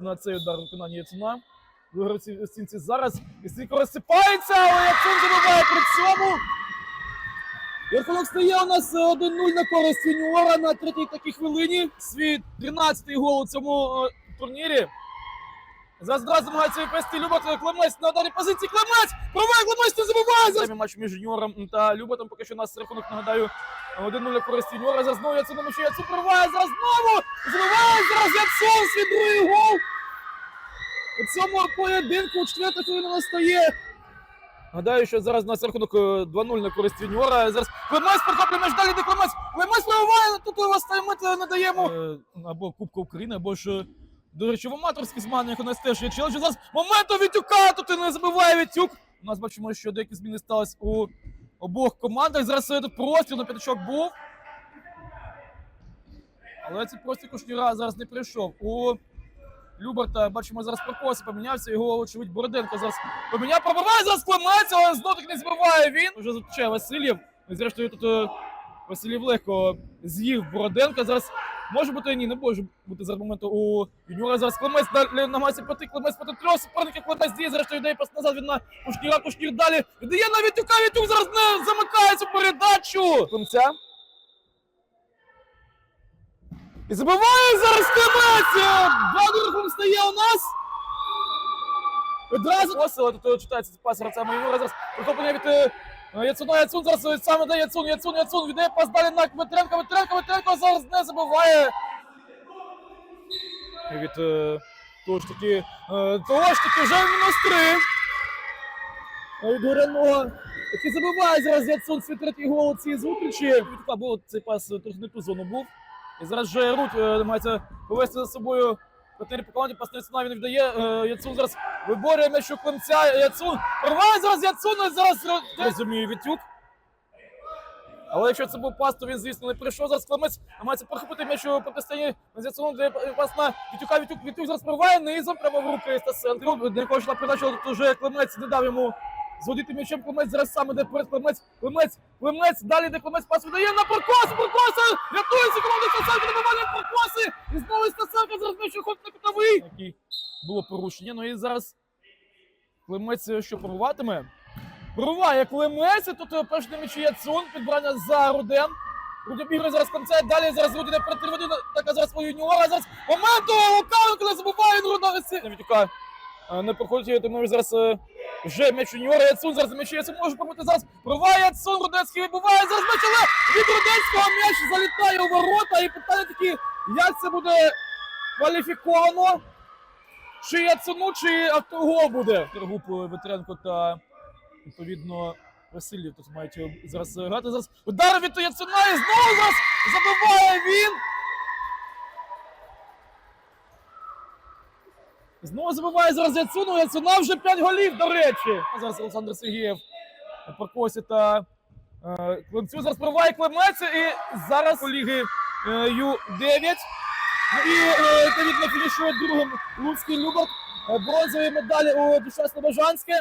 на цей удар виконання Яцуна. Виграв ці стінці зараз. І стійко розсипається, але Яцун забиває при цьому. І рахунок стає у нас е, 1-0 на користь Юніора на третій такій хвилині. Свій 13-й гол у цьому е, турнірі. Зараз одразу намагається відвести Любот Клемець на ударній позиції. Клемець! Провай Клемець не забуває! Зараз матч між Юніором та Люботом. Поки що у нас рахунок, нагадаю, 1-0 на користь Юніора. Зараз знову Яцун на м'ячі. Яцун проває, зараз знову! Забиває зараз Яцун свій другий гол! У цьому поєдинку четверта хвилина настає. Гадаю, що зараз у нас рахунок е, 2-0 на користь Юніора. Зараз Клемець перехоплює м'яч далі, де Клемець. Клемець пробиває, тут його останній не даємо. Е, Або Кубка України, або ж, до речі, в аматорських змаганнях у нас теж є челендж. Зараз момент у Вітюка, тут не забиває Вітюк. У нас бачимо, що деякі зміни сталися у обох командах. Зараз е, тут простріл на п'ятачок був. Але цей простріл Кушніра зараз не прийшов. У Люберта, бачимо, зараз Прокоси помінявся, його, очевидь, Бороденко зараз поміняв, пробиває зараз Клемець, але знов таки не збиває він. Вже зустрічає Васильєв. Зрештою тут е, Васильєв легко з'їв Бороденка. Зараз може бути ні, не може бути зараз моменту у юніора. Зараз Клемець намагається проти Клемець проти трьох суперників. Клемець діє, зрештою йде пас назад від на Кушніра, Кушнір далі. Віддає на Вітюка, Вітюк зараз не замикає цю передачу. Клемця. І забиває зараз! Два рахунок стає у нас. Одразу посила, тут читається пас Рацема Юра зараз прихоплення від е, Яцуна, Яцун зараз е, саме дає Яцун, Яцун, Яцун, віддає пас далі на Ветренка, Ветренка, Ветренко зараз не забиває. І від е, того ж таки, того ж таки вже мінус три. Від Горяного, який забиває зараз Яцун свій третій гол цій зустрічі. Був цей пас трохи не ту зону був. І зараз вже Рут е, намагається повести за собою партнерів по команді, пас на він віддає. Е, Яцун зараз виборює м'яч у Климця. Яцун порває зараз Яцун, і зараз ро- розуміє Вітюк. Але якщо це був пас, то він, звісно, не прийшов. Зараз Климець намагається прохопити м'яч у протистоянні з Яцуном, де пас на Вітюка. Вітюк, Вітюк зараз порває низом прямо в руки Стасенко. Не кожна передача, але тут вже Климець не дав йому зводити м'ячем. Климець зараз саме де перед Климець. Климець, Климець, далі де Климець пас видає на Паркос, Паркоса! Рятується команда Стасенко, добивання Паркоси! І знову Стасенко зараз м'яч виходить на кутовий. Який було порушення. Ну і зараз Климець е, що порватиме? Порває Климець, і тут е, перший на м'ячі Яцун, підбрання за Руден. Руден бігає зараз конце, далі зараз Руден перетриводи, така зараз свою юніора, зараз моменту, Лукавенко не забуває, Руден висить. Е, не проходить, тому зараз е, вже м'яч юніора, Яцун, зараз м'яч Яцун може пробити зараз, порває Яцун, Руденський вибиває, зараз м'яч, але від Руденського м'яч залітає у ворота, і питання такі, як це буде кваліфіковано? Чи Яцуну, чи автогол буде? Групу Ветренко та відповідно Васильєв тут мають е, зараз е, грати. Зараз удар від Яцуна і знову зараз забиває він. Знову забиває зараз Яцуну. Яцуна вже 5 голів, до речі. А зараз Олександр Сергієв Паркосі та е, Климцю. Зараз проває Клемець і зараз у е, Ю-9. Ну і е, відповідно фінішує другим Луцький Люберт. Е, Бронзові медалі у Душа Слобожанське.